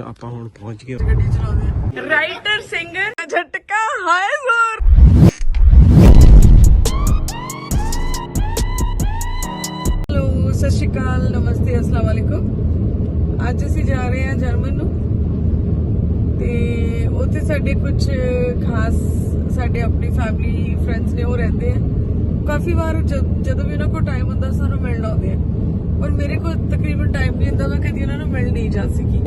ਆਪਾਂ ਹੁਣ ਪਹੁੰਚ ਗਏ। ਗੱਡੀ ਚਲਾਉਂਦੇ ਆ ਰਾਈਟਰ ਸਿੰਗਰ ਝਟਕਾ, ਹਾਏ ਜ਼ੋਰ। ਹੈਲੋ ਸਤਿ ਸ਼੍ਰੀ ਅਕਾਲ, ਨਮਸਤੇ, ਅਸਲਾਮ ਵਾਲੇਕੁਮ ਅੱਜ ਅਸੀਂ ਜਾ ਰਹੇ ਹਾਂ ਜਰਮਨ ਨੂੰ। ਤੇ ਉੱਥੇ ਸਾਡੇ ਕੁਝ ਖਾਸ ਸਾਡੇ ਆਪਣੀ ਫੈਮਿਲੀ ਫਰੈਂਡਸ ਨੇ ਉਹ ਰਹਿੰਦੇ ਆ। ਕਾਫੀ ਵਾਰ ਜਦੋਂ ਵੀ ਉਹਨਾਂ ਕੋਲ ਟਾਈਮ ਹੁੰਦਾ, ਸਾਨੂੰ ਮਿਲਣ ਆਉਂਦੇ ਆ। ਔਰ ਮੇਰੇ ਕੋਲ ਤਕਰੀਬਨ ਟਾਈਮ ਨਹੀਂ ਹੁੰਦਾ, ਮੈਂ ਕਦੀ ਉਹਨਾਂ ਨੂੰ ਮਿਲ ਨਹੀਂ ਜਾ ਸਕੀ।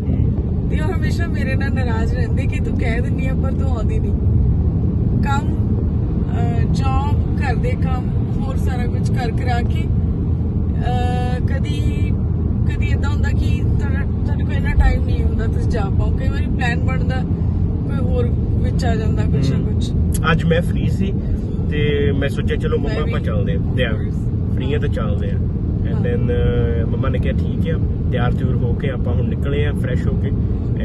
ਤੇ ਉਹ ਹਮੇਸ਼ਾ ਮੇਰੇ ਨਾਲ ਨਾਰਾਜ਼ ਰਹਿੰਦੇ ਕਿ ਤੂੰ ਕਹਿ ਦਿੰਨੀ ਆ ਪਰ ਤੂੰ ਆਉਂਦੀ ਨਹੀਂ। ਕੰਮ ਜੌਬ ਘਰ ਦੇ ਕੰਮ ਹੋਰ ਸਾਰਾ ਕੁਝ ਕਰ ਕਰਾ ਕੇ ਕਦੀ ਕਦੀ ਇਦਾਂ ਹੁੰਦਾ ਕਿ ਤੁਹਾਡਾ ਕੋਲ ਇੰਨਾ ਟਾਈਮ ਨਹੀਂ ਹੁੰਦਾ ਤੁਸੀਂ ਜਾ ਪਾਓ। ਕਈ ਵਾਰੀ ਪਲਾਨ ਬਣਦਾ ਕੋਈ ਹੋਰ ਵਿੱਚ ਆ ਜਾਂਦਾ ਕੁਛ ਨਾ ਕੁਛ। ਅੱਜ ਮੈਂ ਫ੍ਰੀ ਸੀ ਤੇ ਮੈਂ ਸੋਚਿਆ ਚਲੋ ਮੰਮਾ ਆਪਾਂ। ਚੱਲਦੇ ਆ। ਫ੍ਰੀ ਆ ਤਾਂ ਚੱਲਦੇ ਆ। ਐਂਡ ਦੈਨ ਮੰਮਾ ਨੇ ਕਿਹਾ ਠੀਕ ਆ ਤਿਆਰ ਤਿਉਰ ਹੋ ਕੇ ਆਪਾਂ ਹੁਣ ਨਿਕਲੇ ਆ ਫਰੈਸ਼ ਹੋ ਕੇ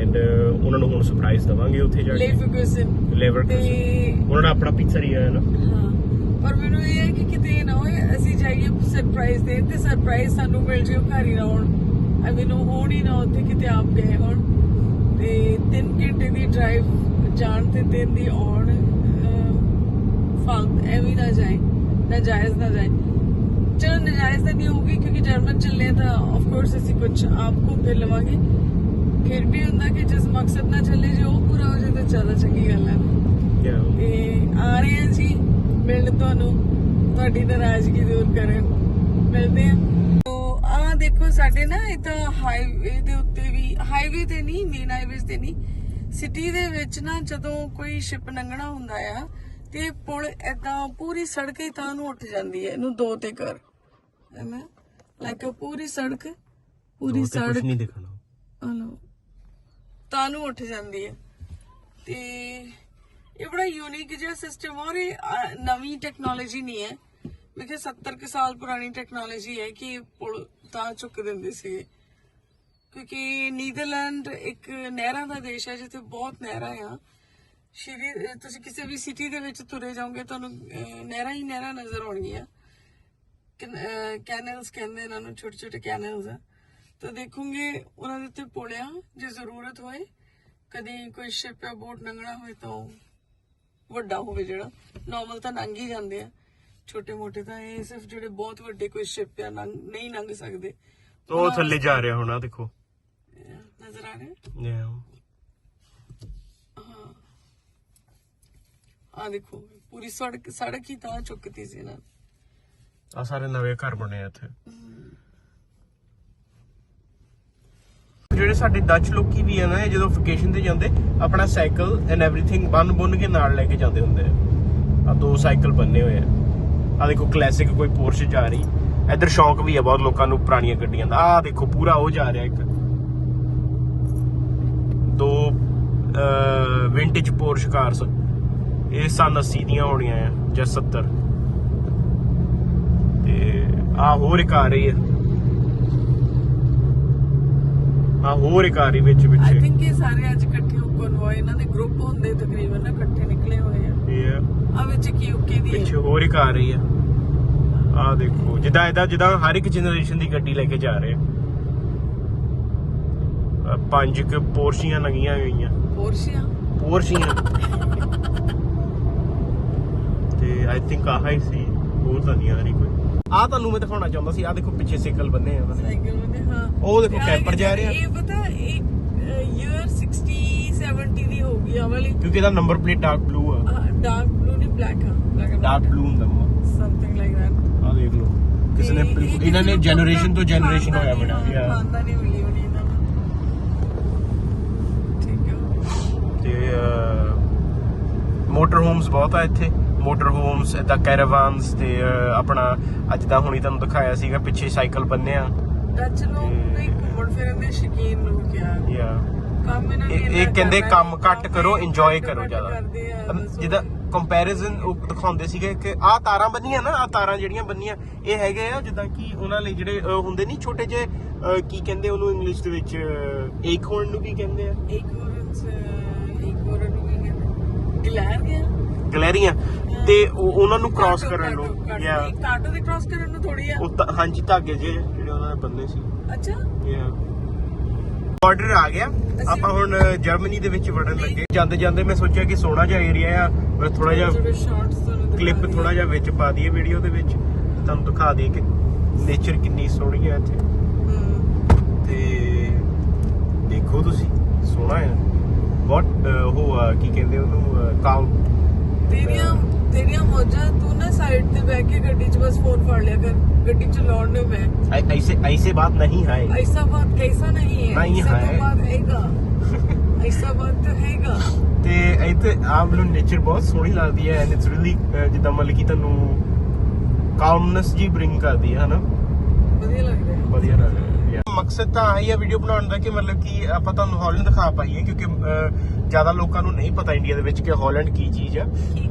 ਐਂਡ ਉਹਨਾਂ ਨੂੰ ਹੁਣ ਸਰਪ੍ਰਾਈਜ਼ ਦਵਾਂਗੇ ਉੱਥੇ ਜਾ ਕੇ। ਲੇਵਰਕੂਸਨ ਲੇਵਰ ਤੇ ਉਹਨਾਂ ਦਾ ਆਪਣਾ ਪੀਜ਼ਰੀਆ ਹੈ ਨਾ। ਹਾਂ ਪਰ ਮੈਨੂੰ ਇਹ ਹੈ ਕਿ ਕਿਤੇ ਨਾ ਹੋਏ ਅਸੀਂ ਜਾਈਏ ਸਰਪ੍ਰਾਈਜ਼ ਦੇਣ ਤੇ ਸਰਪ੍ਰਾਈਜ਼ ਸਾਨੂੰ ਮਿਲ ਜੇ ਉਹ ਘਰ ਹੀ ਨਾ ਹੋਣ ਆਈ ਮੀਨ ਹੋਣ ਹੀ ਨਾ ਉੱਥੇ ਕਿਤੇ ਆਪ ਗਏ ਹੋਣ। ਤੇ 3 ਘੰਟੇ ਦੀ ਡਰਾਈਵ ਜਾਣ ਤੇ ਤਿੰਨ ਦੀ ਆਉਣ ਫਾਲਤ ਐਵੇਂ ਨਾ ਜਾਏ ਨਾਜਾਇਜ਼ ਨਾ ਜਾਏ। ਚਲੋ ਨਜਾਇਜ਼ ਤਾਂ ਨਹੀਂ ਹੋਊਗੀ ਕਿਉਂਕਿ ਜਰਮਨ ਚੱਲੇ ਤਾਂ ਆਫ ਕੋਰਸ ਅਸੀਂ ਕੁਝ ਆਪ ਘੁੰਮ ਫਿਰ ਲਵਾਂਗੇ। ਫਿਰ ਵੀ ਹੁੰਦਾ ਕਿ ਜਿਸ ਮਕਸਦ ਨਾਲ ਚੱਲੇ ਜੇ ਉਹ ਪੂਰਾ ਹੋ ਜਾਏ ਤਾਂ ਜ਼ਿਆਦਾ ਚੰਗੀ ਗੱਲ ਹੈ. ਤੇ ਆ ਰਹੇ ਹਾਂ ਜੀ ਮਿਲਣ ਤੁਹਾਨੂੰ ਤੁਹਾਡੀ ਨਾਰਾਜ਼ਗੀ ਦੂਰ ਕਰਨ। ਮਿਲਦੇ ਹਾਂ। ਤੋ ਆ ਦੇਖੋ ਸਾਡੇ ਨਾ ਇਹ ਤਾਂ ਹਾਈਵੇ ਦੇ ਉੱਤੇ ਵੀ ਹਾਈਵੇ ਤੇ ਨਹੀਂ ਮੇਨ ਹਾਈਵੇਜ਼ ਤੇ ਨਹੀਂ। ਸਿਟੀ ਦੇ ਵਿੱਚ ਨਾ ਜਦੋਂ ਕੋਈ ਸ਼ਿਪ ਲੰਘਣਾ ਹੁੰਦਾ ਆ ਤੇ ਪੁਲ ਏਦਾਂ ਪੂਰੀ ਸੜਕ ਹੀ ਤਾਂ ਨੂੰ ਉੱਠ ਜਾਂਦੀ ਹੈ ਇਹਨੂੰ ਦੋ ਤੇ ਕਰ। ਹੈਨਾ ਲਾਈਕ ਪੂਰੀ ਸੜਕ ਪੂਰੀ ਉਹ ਤੇ ਕੁਝ ਸੜਕ ਨਹੀਂ ਦਿਖਣਾ ਹਲੋ ਤਾਂ ਨੂੰ ਉੱਠ ਜਾਂਦੀ ਹੈ ਤੇ ਇਹ ਬੜਾ ਯੂਨੀਕ ਜਿਹਾ ਸਿਸਟਮ ਔਰ ਇਹ ਅ, ਨਵੀਂ ਟੈਕਨੋਲੋਜੀ ਨਹੀਂ ਹੈ ਮੈਂ ਕਿਹਾ 70 ਕੁ ਸਾਲ ਪੁਰਾਣੀ ਟੈਕਨੋਲੋਜੀ ਹੈ ਕਿ ਪੁਲ ਤਾਂ ਚੁੱਕ ਦਿੰਦੇ ਸੀ ਕਿਉਂਕਿ ਨੀਦਰਲੈਂਡ ਇੱਕ ਨਹਿਰਾਂ ਦਾ ਦੇਸ਼ ਹੈ ਜਿੱਥੇ ਬਹੁਤ ਨਹਿਰਾਂ ਆ ਸ਼੍ਰੀ ਤੁਸੀਂ ਕਿਸੇ ਵੀ ਸਿਟੀ ਦੇ ਵਿੱਚ ਤੁਰੇ ਜਾਓਗੇ ਤੁਹਾਨੂੰ ਅ, ਨਹਿਰਾਂ ਹੀ ਨਹਿਰਾਂ ਨਜ਼ਰ ਆਉਣਗੀਆਂ ਕੈਨਲਸ ਕਹਿੰਦੇ ਇਹਨਾਂ ਨੂੰ ਛੋਟੇ ਛੋਟੇ ਕੈਨਲਸ। ਆ ਤਾਂ ਦੇਖੋਗੇ ਉਹਨਾਂ ਦੇ ਉੱਤੇ ਪੁਲਿਆ ਜੇ ਜ਼ਰੂਰਤ ਹੋਏ ਕਦੀ ਕੋਈ ਸ਼ਿਪ ਜਾਂ ਬੋਟ ਲੰਘਣਾ ਹੋਏ ਤਾਂ ਵੱਡਾ ਹੋਵੇ ਜਿਹੜਾ। ਨਾਰਮਲ ਤਾਂ ਲੰਘ ਹੀ ਜਾਂਦੇ ਆ। ਛੋਟੇ ਮੋਟੇ ਤਾਂ ਇਹ ਸਿਰਫ ਜਿਹੜੇ ਬਹੁਤ ਵੱਡੇ ਕੋਈ ਸ਼ਿਪ ਜਾਂ ਨਹੀਂ ਲੰਘ ਸਕਦੇ। ਉਹ ਥੱਲੇ ਜਾ ਰਿਹਾ ਹੋਣਾ ਦੇਖੋ। ਨਜ਼ਰ ਆ ਰਿਹਾ? Yeah. ਆ ਦੇਖੋ ਪੂਰੀ ਸੜਕ ਸੜਕ ਹੀ ਤਾਂ ਚੁੱਕਤੀ ਸੀ ਨਾ। ਆ ਸਾਰੇ ਨਵੇਂ ਘਰ ਬਣੇ ਆ ਇੱਥੇ ਜਿਹੜੇ ਸਾਡੇ ਡੱਚ ਲੋਕੀ ਵੀ ਆ ਨਾ ਇਹ ਜਦੋਂ ਵਕੇਸ਼ਨ ਤੇ ਜਾਂਦੇ ਆਪਣਾ ਸਾਈਕਲ ਐਂਡ एवरीथिंग ਬੰਨ ਬੁੰਨ ਕੇ ਨਾਲ ਲੈ ਕੇ ਜਾਂਦੇ ਹੁੰਦੇ ਆ ਆ ਦੋ ਸਾਈਕਲ ਬੰਨੇ ਹੋਏ ਆ ਆ ਦੇਖੋ ਕਲਾਸਿਕ ਕੋਈ ਪੋਰਸ਼ ਜਾ ਰਹੀ ਇੱਧਰ ਸ਼ੌਂਕ ਵੀ ਆ ਬਹੁਤ ਲੋਕਾਂ ਨੂੰ ਪੁਰਾਣੀਆਂ ਗੱਡੀਆਂ ਦਾ ਆ ਦੇਖੋ ਪੂਰਾ ਉਹ ਜਾ ਰਿਹਾ ਇੱਕ ਦੋ ਵਿੰਟੇਜ ਪੋਰਸ਼ ਕਾਰਸ ਇਹ ਸਨ 80 ਦੀਆਂ ਹੋਣੀਆਂ ਆ ਜਾਂ 70 ਤੇ ਆ ਹੋਰ ਇੱਕ ਆ ਰਹੀ ਆ ਆ ਹੋਰ ਇੱਕ ਆ ਰਹੀ ਵਿੱਚ ਆਈ ਪਿੱਛੇ। ਥਿੰਕ ਇਹ ਸਾਰੇ ਅੱਜ ਇਕੱਠੇ ਹੋ ਕਨਵੋਏ ਇਹਨਾਂ ਦੇ ਗਰੁੱਪ ਹੁੰਦੇ ਤਕਰੀਬਨ ਨਾ ਇਕੱਠੇ ਨਿਕਲੇ ਹੋਏ ਆ। ਇਹ ਆ। ਵਿੱਚ ਕੀ ਯੂਕੇ ਦੀ ਪਿੱਛੇ ਹੈ ਹੋਰ ਇੱਕ ਆ ਰਹੀ ਆ ਆ ਦੇਖੋ ਜਿੱਦਾਂ ਇਹਦਾ ਜਿੱਦਾਂ ਹਰ ਇੱਕ ਜਨਰੇਸ਼ਨ ਦੀ ਗੱਡੀ ਲੈ ਕੇ ਜਾ ਰਹੇ ਆ। ਪੰਜ ਕੁ ਪੋਰਸ਼ੀਆਂ ਲੰਗੀਆਂ ਹੋਈਆਂ। ਪੋਰਸ਼ੀਆ ਪੋਰਸ਼ੀਆਂ ਤੇ ਆਈ ਥਿੰਕ ਆਹ ਹੀ ਸੀ। ਹੋਰ ਤਾਂ ਨਹੀਂ ਆ ਰਹੀ ਕੋਈ। ਆ ਤੁਹਾਨੂੰ ਮੈਂ ਦਿਖਾਉਣਾ ਚਾਹੁੰਦਾ ਸੀ ਆ ਦੇਖੋ ਪਿੱਛੇ ਸਾਈਕਲ ਬੰਨੇ ਆ। ਸਾਈਕਲ ਹਾਂ। ਉਹ ਦੇਖੋ ਕੈਂਪਰ ਜਾ ਰਿਹਾ। ਇਹ ਪਤਾ ਇਹ ਈਅਰ 60 70 ਦੀ ਹੋ ਗਈ ਆ ਵਾਲੀ। ਕਿਉਂਕਿ ਇਹਦਾ ਨੰਬਰ ਪਲੇਟ ਡਾਰਕ ਬਲੂ ਆ। ਡਾਰਕ ਬਲੂ ਨਹੀਂ ਬਲੈਕ ਆ ਡਾਰਕ ਬਲੂ ਹੁੰਦਾ ਸਮਥਿੰਗ ਲਾਈਕ ਦੈਟ ਆ ਦੇਖ ਲਓ। ਕਿਸੇ ਨੇ ਬਿਲਕੁਲ ਇਹਨਾਂ ਨੇ ਜਨਰੇਸ਼ਨ ਤੋਂ ਜਨਰੇਸ਼ਨ ਹੋਇਆ ਬਣਾ ਗਿਆ ਖਾਂਦਾ ਨਹੀਂ ਮਿਲੀ ਹੋਣੀ ਇਹਨਾਂ ਨੂੰ। ਠੀਕ ਹੈ ਤੇ ਮੋਟਰ ਹੋਮਸ ਬਹੁਤ ਆ ਇੱਥੇ। ਮੋਟਰ ਹੋਮਸ ਇਦਾਂ ਕੈਰਾਵਾਨਸ ਤੇ ਆਪਣਾ ਅੱਜ ਦਾ ਹੁਣੀ ਤੁਹਾਨੂੰ ਦਿਖਾਇਆ ਸੀਗਾ ਪਿੱਛੇ ਸਾਈਕਲ ਬੰਨੇ ਆ। ਡੱਚ ਲੋਕ ਨਹੀਂ ਘੁੰਮਣ ਫਿਰਨ ਦੇ ਸ਼ੌਕੀਨ ਲੋਕ ਆ। ਯਾ। ਕੰਮ ਇਹਨਾਂ ਨੇ ਇਹ ਇਹ ਇੰਨਾ ਕਹਿੰਦੇ ਕੰਮ ਘੱਟ ਕਰੋ ਇੰਜੋਏ ਕਰੋ ਜ਼ਿਆਦਾ। ਜਿੱਦਾਂ ਕੰਪੈਰੀਜ਼ਨ ਉਹ ਦਿਖਾਉਂਦੇ ਸੀਗੇ ਕਿ ਆਹ ਤਾਰਾਂ ਬੰਨੀਆਂ ਨਾ ਆਹ ਤਾਰਾਂ ਜਿਹੜੀਆਂ ਬੰਨੀਆਂ ਇਹ ਹੈਗੇ ਆ ਜਿੱਦਾਂ ਕਿ ਉਹਨਾਂ ਲਈ ਜਿਹੜੇ ਹੁੰਦੇ ਨਹੀਂ ਛੋਟੇ ਜਿਹੇ ਕੀ ਕਹਿੰਦੇ ਉਹਨੂੰ ਇੰਗਲਿਸ਼ ਦੇ ਵਿੱਚ ਏਕ ਹੋਰਨ ਨੂੰ ਕੀ ਕਹਿੰਦੇ ਆ? ਇੱਕ ਹੋਰ ਚ- ਇੱਕ ਹੋਰ ਨੂੰ ਵੀ ਕਹਿੰਦੇ? ਗਲੈਰ ਗਿਆ ਗਲੈਰੀਆਂ ਤੇ ਉਹ- ਉਹਨਾਂ ਨੂੰ ਕ੍ਰਾਸ ਕਰਨ ਨੂੰ ਯਾ ਕਾਟੋ ਦੇ ਕ੍ਰਾਸ ਕਰਨ ਨੂੰ ਥੋੜੀ ਆ। ਉਹ ਤਾਂ- ਹਾਂਜੀ ਧਾਗੇ ਜੇ ਜਿਹੜੇ ਉਹਨਾਂ ਦੇ ਬੰਨੇ ਸੀ। ਅੱਛਾ। ਆਰਡਰ ਆ ਗਿਆ। ਆਪਾਂ ਹੁਣ ਜਰਮਨੀ ਦੇ ਵਿੱਚ ਵੜਨ ਲੱਗੇ। ਜਾਂਦੇ ਜਾਂਦੇ ਮੈਂ ਸੋਚਿਆ ਕਿ ਸੋਹਣਾ ਜਿਹਾ ਏਰੀਆ ਆ ਮੈਂ ਥੋੜਾ ਜਿਹਾ ਸ਼ਾਰਟਸ ਤੁਹਾਨੂੰ ਕਲਿੱਪ ਥੋੜਾ ਜਿਹਾ ਵਿੱਚ ਪਾ ਦਈਏ ਵੀਡੀਓ ਦੇ ਵਿੱਚ। ਤੁਹਾਨੂੰ ਦਿਖਾ ਦਈਏ ਕਿ ਨੇਚਰ ਕਿੰਨੀ ਸੋਹਣੀ ਹੈ ਇੱਥੇ। ਤੇ ਦੇਖੋ ਤੁਸੀਂ ਸੋਹਣਾ ਹੈ ਬਹੁਤ ਉਹ ਆ, ਕੀ ਕਹਿੰਦੇ ਉਹਨੂੰ ਕਾਉ ਤੇਰੀਆਂ ਤੇਰੀਆਂ ਮੌਜਾਂ ਤੂੰ ਨਾ ਸਾਈਡ ਤੇ ਬਹਿ ਕੇ ਗੱਡੀ 'ਚ ਬਸ ਫੋਨ ਫੜ ਲਿਆ ਕਰ ਗੱਡੀ ਚਲਾਉਣ ਨੂੰ ਮੈਂ ऐसे ऐसे बात नहीं है ऐसा बात कैसा नहीं है नहीं ऐसा है। तो बात हैगा ऐसा बात तो हैगा ਤੇ ਇੱਥੇ ਆਪ ਨੂੰ ਨੇਚਰ ਬਹੁਤ ਸੋਹਣੀ ਲੱਗਦੀ ਹੈ ਐਂਡ ਇਟਸ ਰੀਲੀ ਜਿੱਦਾਂ ਮਤਲਬ ਕਿ ਤੁਹਾਨੂੰ ਕਾਮਨੈਸ ਜੀ ਬ੍ਰਿੰਗ ਕਰਦੀ ਹੈ ਹਨਾ ਵਧੀਆ ਲੱਗ ਰਿਹਾ ਵਧੀਆ ਲੱਗ ਰਿਹਾ ਮਕਸਦ ਤਾਂ ਆਹੀ ਹੈ ਵੀਡੀਓ ਬਣਾਉਣ ਦਾ ਕਿ ਮਤਲਬ ਕਿ ਆਪਾਂ ਤੁਹਾਨੂੰ ਹਾਲੈਂਡ ਦਿਖਾ ਪਾਈਏ ਕਿਉਂਕਿ ਅਹ, ਜ਼ਿਆਦਾ ਲੋਕਾਂ ਨੂੰ ਨਹੀਂ ਪਤਾ ਇੰਡੀਆ ਦੇ ਵਿੱਚ ਕਿ ਹਾਲੈਂਡ ਕੀ ਚੀਜ਼ ਆ।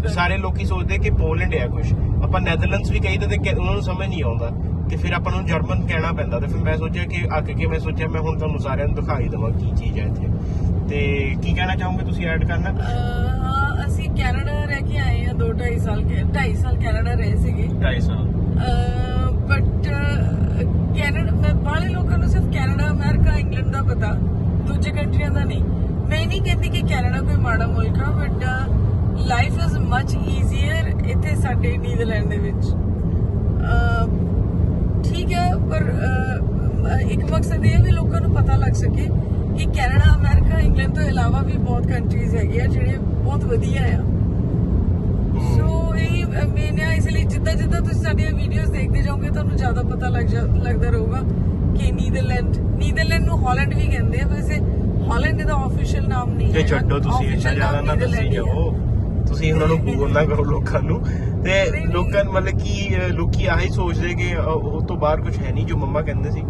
ਸਾਰੇ ਲੋਕੀ ਸੋਚਦੇ ਕਿ ਪੋਲੈਂਡ ਹੈ ਕੁਝ ਆਪਾਂ ਨੈਦਰਲੈਂਡਸ ਵੀ ਕਹੀਦਾ ਤੇ ਉਹਨਾਂ ਨੂੰ ਸਮਝ ਨਹੀਂ ਆਉਂਦਾ ਤੇ ਫਿਰ ਆਪਾਂ ਨੂੰ ਜਰਮਨ ਕਹਿਣਾ ਪੈਂਦਾ। ਤੇ ਫਿਰ ਮੈਂ ਸੋਚਿਆ ਕਿ ਅੱਕ ਕੇ ਮੈਂ ਸੋਚਿਆ ਮੈਂ ਹੁਣ ਤੁਹਾਨੂੰ ਸਾਰਿਆਂ ਨੂੰ ਦਿਖਾਈ ਦੇਵਾਂ ਕੀ ਚੀਜ਼ ਹੈ ਇੱਥੇ। ਤੇ ਕੀ ਕਹਿਣਾ ਚਾਹੋਗੇ ਤੁਸੀਂ ਐਡ ਕਰਨਾ? ਹਾਂ ਅਸੀਂ ਕੈਨੇਡਾ ਰਹਿ ਕੇ ਆਏ ਆ 2 2.5 ਸਾਲ ਕੇ 2.5 ਸਾਲ ਕੈਨੇਡਾ ਰਹੇ ਸੀਗੇ। 2.5 ਸਾਲ। ਬਟ ਕੈਨੇਡਾ ਮੈਂ ਬਾਹਲੇ ਲੋਕਾਂ ਨੂੰ ਸਿਰਫ ਕੈਨੇਡਾ ਅਮਰੀਕਾ ਇੰਗਲੈਂਡ ਦਾ ਪਤਾ। ਦੂਜੇ ਕੰਟਰੀਆਂ ਦਾ ਨਹੀਂ। ਨਹੀਂ ਕਹਿੰਦੀ ਕਿ ਕੈਨੇਡਾ ਕੋਈ ਮਾੜਾ ਮੁਲਕ ਆ but life is much easier ਇੱਥੇ ਸਾਡੇ ਨੀਦਰਲੈਂਡ ਦੇ ਵਿੱਚ। ਠੀਕ ਹੈ ਪਰ ਇੱਕ ਮਕਸਦ ਇਹ ਵੀ ਲੋਕਾਂ ਨੂੰ ਪਤਾ ਲੱਗ ਸਕੇ ਕਿ ਕੈਨੇਡਾ, ਅਮਰੀਕਾ, ਇੰਗਲੈਂਡ ਤੋਂ ਇਲਾਵਾ ਵੀ ਬਹੁਤ ਕੰਟਰੀਜ਼ ਹੈਗੀਆਂ ਜਿਹੜੇ ਬਹੁਤ ਵਧੀਆ ਆ। ਸੋ ਇਹ ਮੈਨੇ ਇਸ ਲਈ ਜਿੱਦਾਂ ਜਿੱਦਾਂ ਤੁਸੀਂ ਸਾਡੀਆਂ ਵੀਡੀਓਜ਼ ਦੇਖਦੇ ਜਾਓਗੇ, ਤੁਹਾਨੂੰ ਜ਼ਿਆਦਾ ਪਤਾ ਲੱਗ ਜਾ- ਲੱਗਦਾ ਰਹੂਗਾ ਕਿ ਨੀਦਰਲੈਂਡ ਨੀਦਰਲੈਂਡ ਨੂੰ ਹਾਲੈਂਡ ਵੀ ਕਹਿੰਦੇ ਆ। ਵੈਸੇ ਹਾਲੈਂਡ ਦਾ ਆਫੀਸ਼ੀਅਲ ਨਾਮ ਨਹੀਂ ਤੇ ਹੈ ਛੱਡੋ ਤੁਸੀਂ ਇੰਨਾ ਜ਼ਿਆਦਾ ਨਾ ਦੱਸੀ। ਜਾਓ। ਤੁਸੀਂ ਉਹਨਾਂ ਨੂੰ ਬੋਲ ਨਾ ਕਰੋ ਲੋਕਾਂ ਨੂੰ। ਤੇ। ਲੋਕਾਂ ਮਤਲਬ ਕਿ ਲੋਕੀ ਆਹੀ ਸੋਚਦੇ ਕਿ ਉਹ ਤੋਂ ਬਾਹਰ ਕੁਝ ਹੈ ਨਹੀਂ ਜੋ ਮੰਮਾ ਕਹਿੰਦੇ ਸੀ।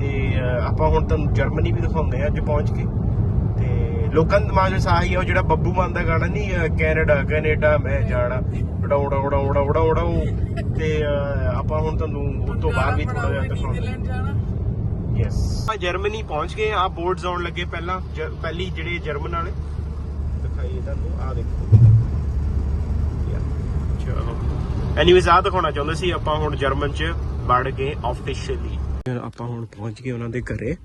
ਤੇ ਆਪਾਂ ਹੁਣ ਤੁਹਾਨੂੰ ਜਰਮਨੀ ਵੀ ਦਿਖਾਉਂਦੇ ਆ ਅੱਜ ਪਹੁੰਚ ਕੇ। ਤੇ ਲੋਕਾਂ ਦੇ ਦਿਮਾਗ ਵਿੱਚ ਆਹੀ ਆ ਉਹ ਜਿਹੜਾ ਬੱਬੂ ਮਾਨ ਦਾ ਗਾਣਾ ਨਹੀਂ ਕੈਨੇਡਾ ਕੈਨੇਡਾ ਮੈਂ ਜਾਣਾ। ਉਡਾਉੜਾ ਉਡਾਉੜਾ ਉਡਾਉੜਾ ਤੇ ਅਹ, ਆਪਾਂ ਹੁਣ ਤੁਹਾਨੂੰ ਉਸ ਤੋਂ ਬਾਹਰ ਵੀ ਥੋੜਾ ਜਿਹਾ ਦਿਖਾਉਂਦੇ ਯੈਸ ਆ ਜਰਮਨੀ ਪਹੁੰਚ ਗਏ ਆ ਬੋਰਡਸ ਆਉਣ ਲੱਗੇ ਪਹਿਲਾਂ ਪਹਿਲੀ ਜਿਹੜੇ ਜਰਮਨ ਵਾਲੇ। ਦਿਖਾਈਏ ਤੁਹਾਨੂੰ ਆ ਦੇਖੋ। ਚਲੋ। ਐਨੀਵੇਜ਼ ਆ ਦਿਖਾਉਣਾ ਚਾਹੁੰਦੇ ਸੀ ਆਪਾਂ ਹੁਣ ਜਰਮਨ ਚ ਵੜ ਗਏ ਆਫੀਸ਼ੀਅਲੀ ਆਪਾਂ ਹੁਣ ਪਹੁੰਚ ਗਏ ਉਹਨਾਂ ਦੇ ਘਰੇ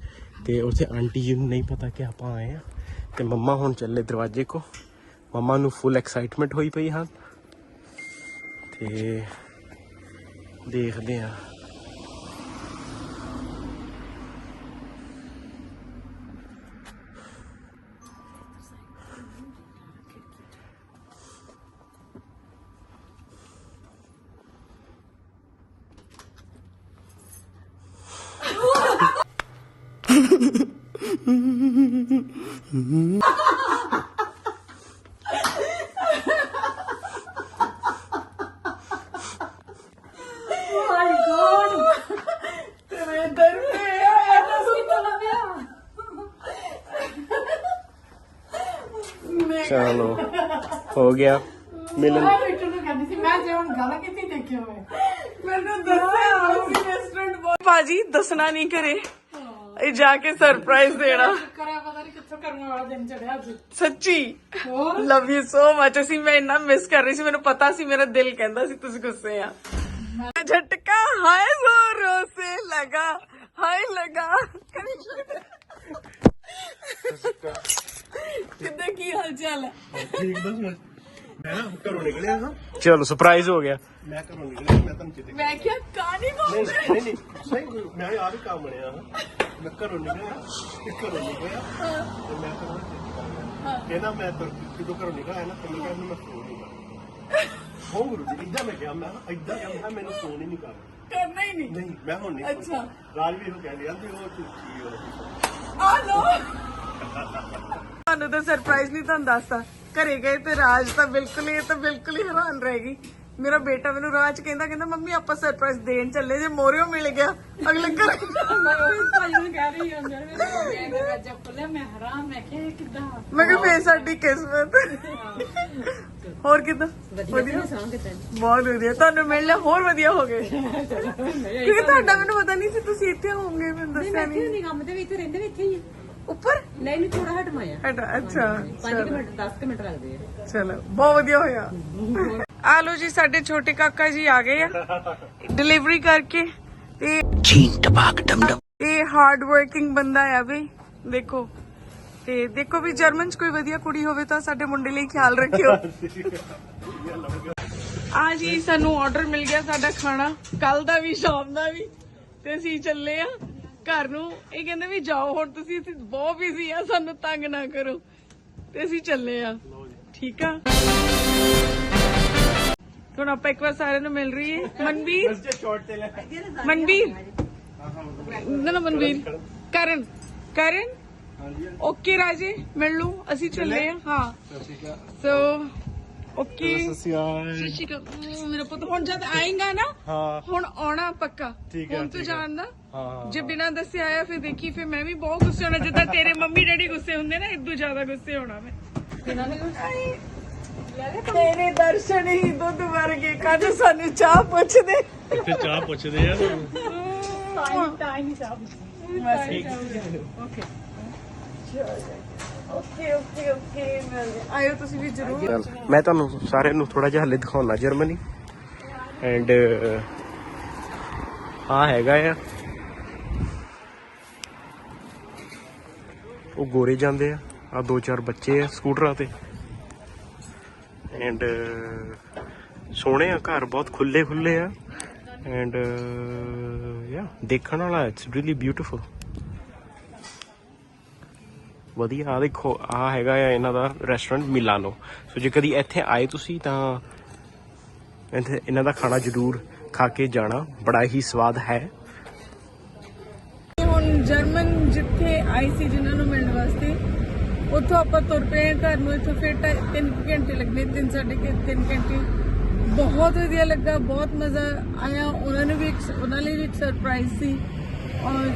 ਤੇ ਉੱਥੇ ਆਂਟੀ ਜੀ ਨੂੰ ਨਹੀਂ ਪਤਾ ਕਿ ਆਪਾਂ ਆਏ ਆ। ਤੇ ਮੰਮਾ ਹੁਣ ਚੱਲੇ ਦਰਵਾਜ਼ੇ ਕੋ। ਮੰਮਾ ਨੂੰ ਫੁੱਲ ਐਕਸਾਈਟਮੈਂਟ ਹੋਈ ਪਈ ਹਨ ਤੇ ਦੇਖਦੇ ਆ ਮਾਈ ਗॉड ਤੇਰੇ ਦਰ ਤੇ ਆਇਆ ਤਾਂ ਸੁਣ ਮੈਂ ਚਲੋ ਹੋ ਗਿਆ ਮਿਲਨ ਮੈਨੂੰ ਦੱਸਿਆ ਅਸੀਂ ਰੈਸਟੋਰੈਂਟ ਬਹੁਤ ਬਾਜੀ ਦੱਸਣਾ ਨਹੀਂ ਕਰੇ ਇਹ ਜਾ ਕੇ ਸਰਪ੍ਰਾਈਜ਼ ਦੇਣਾ ਕਰਿਆ ਪਤਾ ਨਹੀਂ ਕਿੱਥੋਂ ਕਰਨ ਵਾਲਾ ਦਿਨ ਚੜਿਆ ਅੱਜ ਸੱਚੀ ਹੋਰ ਲਵ ਯੂ ਸੋ ਮਚ ਅਸੀਂ ਮੈਂ ਇੰਨਾ ਮਿਸ ਕਰ ਰਹੀ ਸੀ ਮੈਨੂੰ ਪਤਾ ਸੀ ਮੇਰਾ ਦਿਲ ਕਹਿੰਦਾ ਸੀ ਤੁਸੀਂ ਗੁੱਸੇ ਆ ਝਟਕਾ ਹਾਏ ਜ਼ੋਰੋਂ ਸੇ ਲਗਾ ਹਾਏ ਲਗਾ ਕਿੱਦਾਂ ਕੀ ਹਾਲ ਚਾਲ ਹੈ? ਠੀਕ ਦੱਸ ਮੈਂ ਮੈਂ ਨਾ ਘਰੋਂ ਨਿਕਲਿਆ ਹਾਂ। ਚਲੋ ਸਰਪ੍ਰਾਈਜ਼ ਹੋ ਗਿਆ। ਮੈਂ ਘਰੋਂ ਨਿਕਲਿਆ ਮੈਂ ਤੁਹਾਨੂੰ ਚਿੱਤੇ ਮੈਂ ਕਿਹਾ ਕਹਾਣੀ ਨਹੀਂ ਨਹੀਂ ਨਹੀਂ ਸਹੀ ਮੈਂ ਆ ਵੀ ਕੰਮ ਬਣਿਆ ਹਾਂ। ਮੈਂ ਘਰੋਂ ਨਿਕਲਿਆ ਤੇ ਘਰੋਂ ਨਿਕਲਿਆ ਤੇ ਮੈਂ ਘਰੋਂ ਕਹਿੰਦਾ ਮੈਂ ਤੁਰ ਜਦੋਂ ਘਰੋਂ ਨਿਕਲਿਆ ਨਾ ਤੇ ਮੈਂ ਕਿਹਾ ਮੈਂ ਫੋਨ ਨਹੀਂ ਕਰਦਾ। ਹੋ ਗੁਰੂ ਜੀ ਇਦਾਂ ਮੈਂ ਕਿਹਾ ਮੈਂ ਇਦਾਂ ਕਿਹਾ ਮੈਂ ਕਿਹਾ ਮੈਨੂੰ ਫੋਨ ਹੀ ਨਹੀਂ ਕਰਨਾ। ਕਰਨਾ ਹੀ ਨਹੀਂ। ਨਹੀਂ ਮੈਂ ਹੁਣ ਨਹੀਂ ਅੱਛਾ। ਰਾਜਵੀਰ ਨੂੰ ਕਹਿ ਲਿਆ ਤੇ ਉਹ ਝੂਠੀ ਉਹ ਆ ਲੋ ਤੁਹਾਨੂੰ ਤਾਂ ਸਰਪ੍ਰਾਈਜ਼ ਨਹੀਂ ਤੁਹਾਨੂੰ ਦੱਸਦਾ। ਘਰੇ ਗਏ ਤੇ ਰਾਜ ਤਾਂ ਬਿਲਕੁਲ ਹੀ ਤਾਂ ਬਿਲਕੁਲ ਹੀ ਹੈਰਾਨ ਰਹਿ ਗਈ। ਮੇਰਾ ਬੇਟਾ ਮੈਨੂੰ ਰਾਜ ਕਹਿੰਦਾ ਕਹਿੰਦਾ ਮੰਮੀ ਆਪਾਂ ਸਰਪ੍ਰਾਈਜ਼ ਦੇਣ ਚੱਲੇ ਜੇ ਮੋਰਿਓ ਮਿਲ ਗਿਆ। ਅਗਲੇ ਘਰ ਮੈਂ ਉਹ ਭਾਈ ਨੂੰ ਕਹਿ ਰਹੀ ਹਾਂ ਮੇਰੇ ਮੈਂ ਕਿਹਾ ਜੱਪ ਲੈ ਮੈਂ ਹਰਾਮ ਮੈਂ ਕਿਹਾ ਇਹ ਕਿੱਦਾਂ? ਮੈਂ ਕਿਹਾ ਫੇਰ ਸਾਡੀ ਕਿਸਮਤ। ਹੋਰ ਕਿਦਾਂ? ਵਧੀਆ ਬਹੁਤ ਵਧੀਆ। ਤੁਹਾਨੂੰ ਮਿਲਣਾ ਹੋਰ ਵਧੀਆ ਹੋ ਗਏ। ਕਿਉਂਕਿ ਤੁਹਾਡਾ ਮੈਨੂੰ ਪਤਾ ਨਹੀਂ ਸੀ ਤੁਸੀਂ ਇੱਥੇ ਹੋਵੋਗੇ ਮੈਨੂੰ ਦੱਸਿਆ ਇੱਥੇ ਨਹੀਂ। ਨਹੀਂ ਕੰਮ ਤੇ ਵੀ ਇੱਥੇ ਰਹਿੰਦੇ ਇੱਥੇ ਹੀ ਉੱਪਰ? ਨਹੀਂ ਨਹੀਂ ਥੋੜਾ ਹਟਵਾਇਆ ਹਟਾ ਅੱਛਾ 5 ਮਿੰਟ 10 ਮਿੰਟ ਲੱਗਦੇ ਆ। ਚਲੋ ਬਹੁਤ ਵਧੀਆ ਹੋਇਆ। ਆ ਲੋ ਜੀ ਸਾਡੇ ਛੋਟੇ ਕਾਕਾ ਜੀ ਆ ਗਏ ਆ। ਡਿਲੀਵਰੀ ਕਰਕੇ ਤੇ ਚੀਨ ਟਪਾਕ ਡਮ ਡਮ ਇਹ ਹਾਰਡ ਵਰਕਿੰਗ ਬੰਦਾ ਆ ਬਈ ਦੇਖੋ। ਤੇ ਦੇਖੋ ਵੀ ਜਰਮਨ ਚ ਕੋਈ ਵਧੀਆ ਕੁੜੀ ਹੋਵੇ ਤਾਂ ਸਾਡੇ ਮੁੰਡੇ ਲਈ ਖਿਆਲ ਰੱਖਿਓ। ਆ ਜੀ ਸਾਨੂੰ ਆਰਡਰ ਮਿਲ ਗਿਆ ਸਾਡਾ ਖਾਣਾ। ਕੱਲ ਦਾ ਵੀ ਸ਼ਾਮ ਦਾ ਵੀ। ਤੇ ਅਸੀਂ ਚੱਲੇ ਆ। ਘਰ ਨੂੰ ਇਹ ਕਹਿੰਦੇ ਵੀ ਜਾਓ ਹੁਣ ਤੁਸੀਂ ਅਸੀਂ ਬਹੁਤ ਬਿਜ਼ੀ ਆ ਸਾਨੂੰ ਤੰਗ ਨਾ ਕਰੋ। ਤੇ ਅਸੀਂ ਚੱਲੇ ਆ। ਠੀਕ ਆ? ਹੁਣ ਆਪਾਂ ਇੱਕ ਵਾਰ ਸਾਰਿਆਂ ਨੂੰ ਮਿਲ ਰਹੀ ਹੈ ਮਨਵੀਰ ਮਨਵੀਰ? ਨਾ ਨਾ ਮਨਵੀਰ। ਕਰਨ। ਕਰਨ? ਓਕੇ ਰਾਜੇ ਮਿਲ ਲੂ ਅਸੀਂ ਚੱਲੇ ਆ। ਹਾਂ। So okay. ਸ਼ਸ਼ੀ ਕਾ ਮੇਰਾ ਪੁੱਤ ਹੁਣ ਜਦ ਆਏਗਾ ਨਾ ਹਾਂ। ਹੁਣ ਆਉਣਾ ਪੱਕਾ। ਠੀਕ ਹੈ, ਹੁਣ ਤੂੰ। ਜਾਣਦਾ ਹਾਂ ਜੇ ਬਿਨਾਂ ਦੱਸੇ ਆਇਆ ਫਿਰ ਦੇਖੀ ਫਿਰ ਮੈਂ ਵੀ ਬਹੁਤ ਗੁੱਸੇ ਹੋਣਾ। ਜਿੱਦਾਂ ਤੇਰੇ ਮੰਮੀ ਡੈਡੀ ਗੁੱਸੇ ਹੁੰਦੇ ਨਾ ਇਦੋਂ ਜ਼ਿਆਦਾ ਗੁੱਸੇ ਹੋਣਾ ਮੈਂ। ਤੇਰੇ ਦਰਸ਼ਨ ਹੀ ਦੁੱਧ ਵਰਗੇ ਕਦ ਸਾਨੂੰ ਚਾਹ ਪੁੱਛਦੇ। ਤੇ। ਚਾਹ ਪੁੱਛਦੇ। ਆ ਟਾਈਮ ਹਿਸਾਬ ਓਕੇ। ਓਕੇ ਓਕੇ ਆਇਓ ਤੁਸੀਂ ਵੀ ਜ਼ਰੂਰ। ਮੈਂ ਤੁਹਾਨੂੰ ਸਾਰਿਆਂ ਨੂੰ ਥੋੜਾ ਜਿਹਾ ਹਲੇ ਦਿਖਾਉਣਾ, ਜਰਮਨੀ। ਐਂਡ ਆ ਹੈਗਾ ਆ। ਉਹ ਗੋਰੇ ਜਾਂਦੇ ਆ। ਆ ਦੋ ਚਾਰ ਬੱਚੇ ਆ ਸਕੂਟਰਾਂ ਤੇ। ਐਂਡ ਸੋਹਣੇ ਆ ਘਰ, ਬਹੁਤ ਖੁੱਲੇ ਖੁੱਲੇ ਆ ਐਂਡ ਯਾ ਦੇਖਣ ਵਾਲਾ ਇਟਸ ਰੀਲੀ ਬਿਊਟੀਫੁਲ ਵਧੀਆ। ਆ ਦੇਖੋ ਆ ਹੈਗਾ ਆ ਇਹਨਾਂ ਦਾ ਰੈਸਟੋਰੈਂਟ ਮਿਲਾਨੋ ਸੋ ਜੇ ਕਦੀ ਇੱਥੇ ਆਏ ਤੁਸੀਂ ਤਾਂ ਇੱਥੇ ਇਹਨਾਂ ਦਾ ਖਾਣਾ ਜ਼ਰੂਰ ਖਾ ਕੇ ਜਾਣਾ। ਬੜਾ ਹੀ ਸਵਾਦ ਹੈ। ਹੁਣ ਜਰਮਨ ਜਿੱਥੇ ਆਈ ਸੀ ਜਿਨ੍ਹਾਂ ਨੂੰ ਮਿਲਣ ਵਾਸਤੇ, ਉੱਥੋਂ ਆਪਾਂ ਤੁਰ ਪਏ ਘਰ ਨੂੰ। ਇੱਥੋਂ ਫਿਰ 3 ਘੰਟੇ ਲੱਗਣੇ ਤਿੰਨ ਸਾਢੇ ਕੁ ਤਿੰਨ ਘੰਟੇ। ਬਹੁਤ ਵਧੀਆ ਲੱਗਾ, ਬਹੁਤ ਮਜ਼ਾ ਆਇਆ। ਉਹਨਾਂ ਨੂੰ ਵੀ ਇੱਕ, ਉਹਨਾਂ ਲਈ ਵੀ ਇੱਕ ਸਰਪ੍ਰਾਈਜ਼ ਸੀ। ਔਰ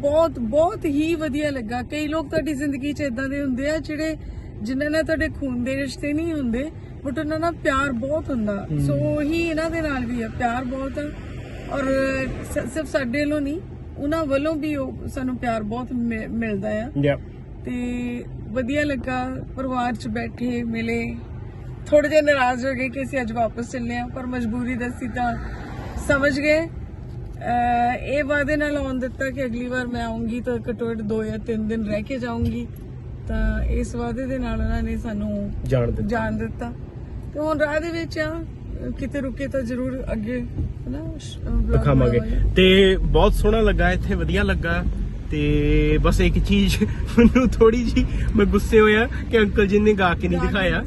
ਬਹੁਤ ਬਹੁਤ ਹੀ ਵਧੀਆ ਲੱਗਾ। ਕਈ ਲੋਕ ਤੁਹਾਡੀ ਜ਼ਿੰਦਗੀ 'ਚ ਇਦਾਂ ਦੇ ਹੁੰਦੇ ਆ ਜਿਹੜੇ ਜਿਨ੍ਹਾਂ ਨਾਲ ਤੁਹਾਡੇ ਖੂਨ ਦੇ ਰਿਸ਼ਤੇ ਨਹੀਂ ਹੁੰਦੇ ਬਟ ਉਹਨਾਂ ਨਾਲ ਪਿਆਰ ਬਹੁਤ ਹੁੰਦਾ। ਸੋ ਹੀ ਇਹਨਾਂ ਦੇ ਨਾਲ ਵੀ ਆ ਪਿਆਰ ਬਹੁਤ ਆ। ਔਰ ਸਿਰਫ ਸਾਡੇ ਵੱਲੋਂ ਨਹੀਂ ਉਹਨਾਂ ਵੱਲੋਂ ਵੀ ਉਹ ਸਾਨੂੰ ਪਿਆਰ ਬਹੁਤ ਮਿਲਦਾ ਆ। ਤੇ ਵਧੀਆ ਲੱਗਾ ਪਰਿਵਾਰ 'ਚ ਬੈਠੇ ਮਿਲੇ। ਥੋੜੇ ਜਿਹਾ ਨਾਰਾਜ਼ ਹੋ ਗਏ ਕਿ ਅਸੀਂ ਅੱਜ ਵਾਪਸ ਚੱਲੇ ਆ ਪਰ ਮਜਬੂਰੀ ਦੱਸੀ ਤਾਂ ਸਮਝ ਗਏ। ਇਹ ਵਾਅਦੇ ਨਾਲ ਆਉਣ ਦਿੱਤਾ ਕਿ ਅਗਲੀ ਵਾਰ ਮੈਂ ਆਉਂਗੀ ਤਾਂ ਘੱਟੋ ਘੱਟ 2 ਜਾਂ 3 ਦਿਨ ਰਹਿ ਕੇ ਜਾਊਂਗੀ। ਤਾਂ ਇਸ ਵਾਅਦੇ ਦੇ ਨਾਲ ਉਹਨਾਂ ਨੇ ਸਾਨੂੰ ਜਾਣ ਦੇ ਜਾਣ ਦਿੱਤਾ। ਤੇ ਹੁਣ ਰਾਹ ਦੇ ਵਿੱਚ ਆ ਕਿਤੇ ਰੁਕੇ ਤਾਂ ਜ਼ਰੂਰ ਅੱਗੇ ਹਨਾ ਦਿਖਾਵਾਂਗੇ। ਤੇ ਬਹੁਤ ਸੋਹਣਾ ਲੱਗਾ ਇੱਥੇ ਵਧੀਆ ਲੱਗਾ। ਤੇ ਬਸ ਇੱਕ ਚੀਜ਼ ਮੈਨੂੰ ਥੋੜੀ ਜੀ ਮੈਂ ਗੁੱਸੇ ਹੋਇਆ ਕਿ ਅੰਕਲ ਜੀ ਨੇ ਗਾ ਕੇ ਨਹੀਂ ਦਿਖਾਇਆ।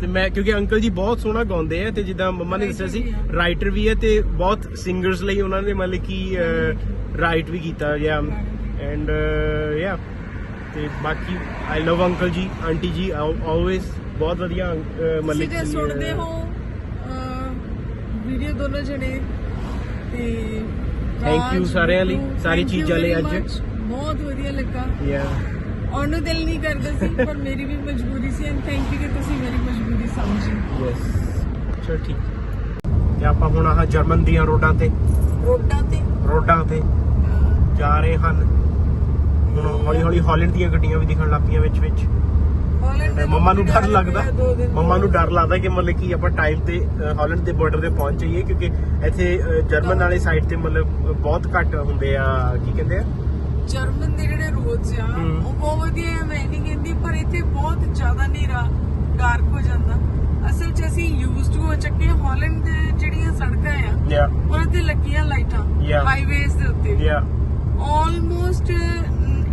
ਤੇ ਮੈਂ ਕਿਉਂਕਿ ਅੰਕਲ ਜੀ ਬਹੁਤ ਸੋਹਣਾ ਗਾਉਂਦੇ ਆ ਤੇ ਜਿੱਦਾਂ ਮੰਮਾ ਨੇ ਦੱਸਿਆ ਸੀ ਰਾਈਟਰ ਵੀ ਹੈ ਤੇ ਬਹੁਤ ਸਿੰਗਰਸ ਲਈ ਉਹਨਾਂ ਨੇ ਮਤਲਬ ਕਿ ਰਾਈਟ ਵੀ ਕੀਤਾ ਜਾਂ ਐਂਡ ਯਾ ਤੇ ਬਾਕੀ I love uncle ji aunty ji always ਬਹੁਤ ਵਧੀਆ ਮਤਲਬ ਕਿ, ਸੁਣਦੇ ਹੋ ਵੀਡੀਓ ਦੋਨੋਂ ਜਣੇ ਤੇ you ਰਾਜ, ਸਾਰਿਆਂ ਲਈ, ਸਾਰੀ ਚੀਜ਼ਾਂ ਲਈ ਅੱਜ। ਬਹੁਤ ਵਧੀਆ ਲੱਗਾ। Yeah ਆਉਣ ਨੂੰ ਦਿਲ ਨਹੀਂ ਕਰਦਾ ਸੀ ਪਰ ਮੇਰੀ ਵੀ ਮਜਬੂਰੀ ਸੀ ਐਂਡ ਥੈਂਕ ਯੂ ਕਿ ਤੁਸੀਂ ਮੇਰੀ ਮਜਬੂਰੀ ਸਮਝੀ। ਯੈਸ ਚਲ ਠੀਕ। ਤੇ ਆਪਾਂ ਹੁਣ ਆਹ ਜਰਮਨ ਦੀਆਂ ਰੋਡਾਂ ਤੇ ਰੋਡਾਂ ਤੇ? ਰੋਡਾਂ ਤੇ ਜਾ ਰਹੇ ਹਨ। ਹੁਣ ਹੌਲੀ ਹੌਲੀ ਹਾਲੈਂਡ ਦੀਆਂ ਗੱਡੀਆਂ ਵੀ ਦਿਖਣ ਲੱਗ ਪਈਆਂ ਵਿੱਚ ਵਿੱਚ। ਮੰਮਾ ਨੂੰ ਡਰ ਲੱਗਦਾ। ਮੰਮਾ ਨੂੰ ਡਰ ਲੱਗਦਾ ਕਿ ਮਤਲਬ ਕਿ ਆਪਾਂ ਟਾਈਮ ਤੇ ਹਾਲੈਂਡ ਦੇ ਬਾਰਡਰ ਤੇ ਪਹੁੰਚ ਜਾਈਏ ਕਿਉਂਕਿ ਇੱਥੇ ਜਰਮਨ ਵਾਲੀ ਸਾਈਡ ਤੇ ਮਤਲਬ ਬਹੁਤ ਘੱਟ ਹੁੰਦੇ ਆ ਕੀ ਕਹਿੰਦੇ ਆ? ਜਰਮਨ ਦੇ ਜਿਹੜੇ ਰੋਡਸ ਆ। ਉਹ ਬਹੁਤ ਵਧੀਆ ਆ ਮੈਂ ਨਹੀਂ ਕਹਿੰਦੀ ਪਰ ਇੱਥੇ ਬਹੁਤ ਜ਼ਿਆਦਾ ਹਨੇਰਾ ਡਾਰਕ ਹੋ ਜਾਂਦਾ। ਅਸਲ 'ਚ ਅਸੀਂ ਯੂਜ਼ਡ ਹੋ ਚੱਕੇ ਹਾਂ ਹਾਲੈਂਡ ਦੇ ਜਿਹੜੀਆਂ ਸੜਕਾਂ ਆ ਉਹਨਾਂ ਤੇ ਲੱਗੀਆਂ ਲਾਈਟਾਂ. ਹਾਈਵੇਜ਼ ਦੇ ਉੱਤੇ। ਆਲਮੋਸਟ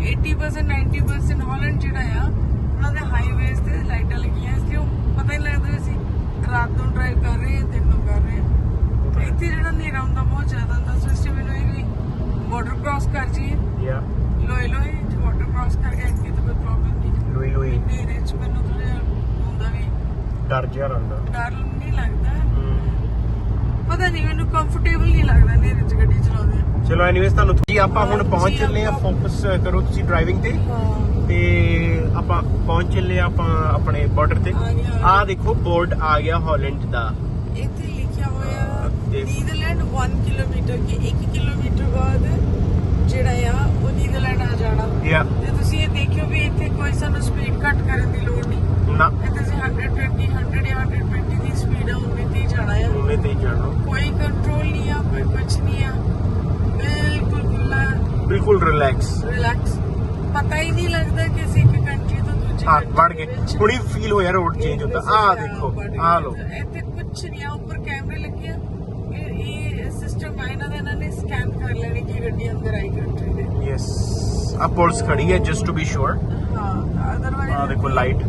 80% 90% ਹਾਲੈਂਡ ਜਿਹੜਾ ਆ ਉਹਨਾਂ ਦੇ ਹਾਈਵੇਜ਼ ਤੇ ਲਾਈਟਾਂ ਲੱਗੀਆਂ ਇਸ ਲਈ ਉਹ ਪਤਾ ਹੀ ਲੱਗਦਾ ਅਸੀਂ ਰਾਤ ਨੂੰ ਡਰਾਈਵ ਕਰ ਰਹੇ ਹਾਂ ਦਿਨ ਨੂੰ ਕਰ ਰਹੇ ਹਾਂ ਇੱਥੇ ਜਿਹੜਾ ਹਨੇਰਾ ਹੁੰਦਾ ਬਹੁਤ ਜ਼ਿਆਦਾ ਹੁੰਦਾ ਸੋ ਬਾਰਡਰ ਕ੍ਰਾਸ ਕਰ ਜੀਏ ਯਾ ਲੋਏ ਲੋਏ ਬਾਰਡਰ ਕ੍ਰਾਸ ਕਰ ਗਏ ਅੱਗੇ ਤਾਂ ਕੋਈ ਪ੍ਰੋਬਲਮ ਨਹੀਂ। ਲੋਈ ਲੋਈ ਹਨੇਰੇ 'ਚ ਮੈਨੂੰ ਥੋੜਾ ਹੁੰਦਾ ਵੀ ਡਰ ਜਿਹਾ ਰਹਿੰਦਾ। ਡਰ ਨਹੀਂ ਲੱਗਦਾ। ਪਤਾ ਨਹੀਂ ਮੈਨੂੰ ਕੰਫਰਟੇਬਲ ਨਹੀਂ ਲੱਗਦਾ ਹਨੇਰੇ 'ਚ ਗੱਡੀ ਚਲਾਉਂਦੇ ਚਲੋ ਐਨੀਵੇਜ਼ ਤੁਹਾਨੂੰ ਜੀ ਆਪਾਂ ਹੁਣ ਪਹੁੰਚ ਚੱਲੇ ਆ ਫੋਕਸ ਕਰੋ ਤੁਸੀਂ ਡਰਾਈਵਿੰਗ ਤੇ। ਤੇ ਆਪਾਂ ਪਹੁੰਚ ਚੱਲੇ ਆਪਾਂ ਆਪਣੇ ਬਾਰਡਰ ਤੇ। ਆ ਦੇਖੋ ਬੋਰਡ ਆ ਗਿਆ ਹਾਲੈਂਡ ਦਾ। ਇੱਥੇ ਲਿਖਿਆ ਹੋਇਆ ਨੀਦਰਲੈਂਡ 1 ਕਿਲੋਮੀਟਰ ਕਿ 1 ਕਿਲੋਮੀਟਰ ਬਾਅਦ ਜਿਹੜਾ ਆ ਉਹ ਨੀਦਰਲੈਂਡ ਆ ਯਾ ਤੇ ਤੁਸੀਂ ਇਹ ਦੇਖਿਓ ਵੀ ਇੱਥੇ ਕੋਈ ਸਾਨੂੰ ਸਪੀਡ ਘੱਟ ਕਰਨ ਦੀ ਲੋੜ ਨਹੀਂ। ਨਾ। ਇੱਥੇ ਅਸੀਂ 120 100 ਜਾਂ 120 ਦੀ ਸਪੀਡ ਆ ਉਹਨੇ ਤੇ ਜਾਣਾ ਆ। ਉਹਨੇ ਤੇ ਜਾਣਾ। ਕੋਈ ਕੰਟਰੋਲ ਨਹੀਂ ਆ ਕੋਈ ਕੁਝ ਨਹੀਂ ਆ। ਬਿਲਕੁਲ ਖੁੱਲਾ ਬਿਲਕੁਲ ਰਿਲੈਕਸ ਰਿਲੈਕਸ ਪਤਾ ਹੀ ਨਹੀਂ ਹਾਂ ਵੜ ਗਏ। ਹੁਣੀ ਫੀਲ ਹੋਇਆ ਰੋਡ ਚੇਂਜ ਹੁੰਦਾ। ਆ ਦੇਖੋ ਆ ਲੋ ਇੱਥੇ ਕੁਝ ਨਹੀਂ ਆ ਉੱਪਰ ਕੈਮਰੇ ਲੱਗੇ ਆ ਇਹ ਇਹ ਸਿਸਟਮ ਆ ਇਹਨਾਂ ਦਾ ਇਹਨਾਂ ਨੇ ਸਕੈਨ ਕਰ ਲੈਣੀ ਕਿ ਗੱਡੀ ਅੰਦਰ ਆਈ ਕੰਟਰੀ ਦੇ ਯੈਸ ਆ ਪੁਲਿਸ ਖੜੀ ਹੈ ਜਸਟ ਟੂ ਬੀ ਸ਼ੋਰ ਹਾਂ ਅਦਰਵਾਈਜ਼ ਆ ਦੇਖੋ ਲਾਈਟ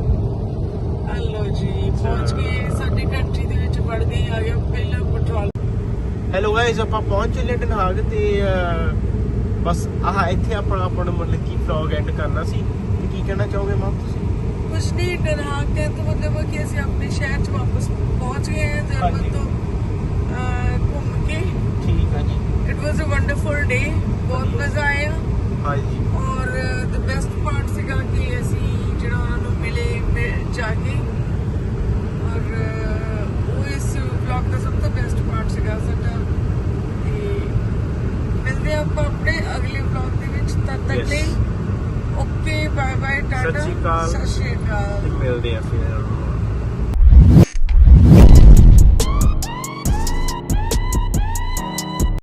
ਹਲੋ ਜੀ ਪਹੁੰਚ ਗਏ। ਸਾਡੀ ਕੰਟਰੀ ਦੇ ਵਿੱਚ ਵੜਦੇ ਹੀ ਆ ਗਿਆ ਪਹਿਲਾ ਪੈਟਰੋਲ ਹੈਲੋ ਗਾਇਸ ਆਪਾਂ ਪਹੁੰਚ ਚੱਲੇ ਡਨਹਾਗ ਤੇ ਅਹ, ਬਸ ਆਹ ਇੱਥੇ ਆਪਣਾ ਆਪਣਾ ਮਤਲਬ ਕੀ ਵਲੌਗ ਐਂਡ ਕਰਨਾ ਸੀ। ਤੇ ਕੀ ਕਹਿਣਾ ਚਾਹੋਗੇ ਮਾਮ ਤੁਸੀਂ? ਕੁਛ ਨਹੀਂ ਡਰਾ ਕੇ ਤਾਂ ਮਤਲਬ ਕਿ ਅਸੀਂ ਆਪਣੇ ਸ਼ਹਿਰ 'ਚ ਵਾਪਸ ਪਹੁੰਚ ਗਏ ਹਾਂ ਜਰਮਨ ਹਾਂਜੀ। ਤੋਂ ਅਹ, ਘੁੰਮ ਕੇ। ਠੀਕ ਹੈ ਜੀ। ਇਟ ਵਾਸ ਅ ਵੰਡਰਫੁਲ ਡੇ ਬਹੁਤ ਮਜ਼ਾ ਆਇਆ ਹਾਂਜੀ। ਔਰ ਦ ਬੈਸਟ ਪਾਰਟ ਸੀਗਾ ਕਿ ਅਸੀਂ ਜਿਹੜਾ ਉਹਨਾਂ ਨੂੰ ਮਿਲੇ ਮਿਲ ਜਾ ਕੇ। ਔਰ ਉਹ ਇਸ ਵਲੌਗ ਦਾ ਸਭ ਤੋਂ ਬੈਸਟ ਪਾਰਟ ਸੀਗਾ ਸਾਡਾ। ਤੇ ਮਿਲਦੇ ਆਪਾਂ ਆਪਣੇ ਅਗਲੇ ਵਲੌਗ ਦੇ ਵਿੱਚ। ਤਦ ਤੱਕ. ਲਈ ਓਕੇ ਬਾਏ ਬਾਏ ਟਾਟਾ ਸਤਿ ਸ਼੍ਰੀ ਅਕਾਲ। ਮਿਲਦੇ ਆ ਫਿਰ।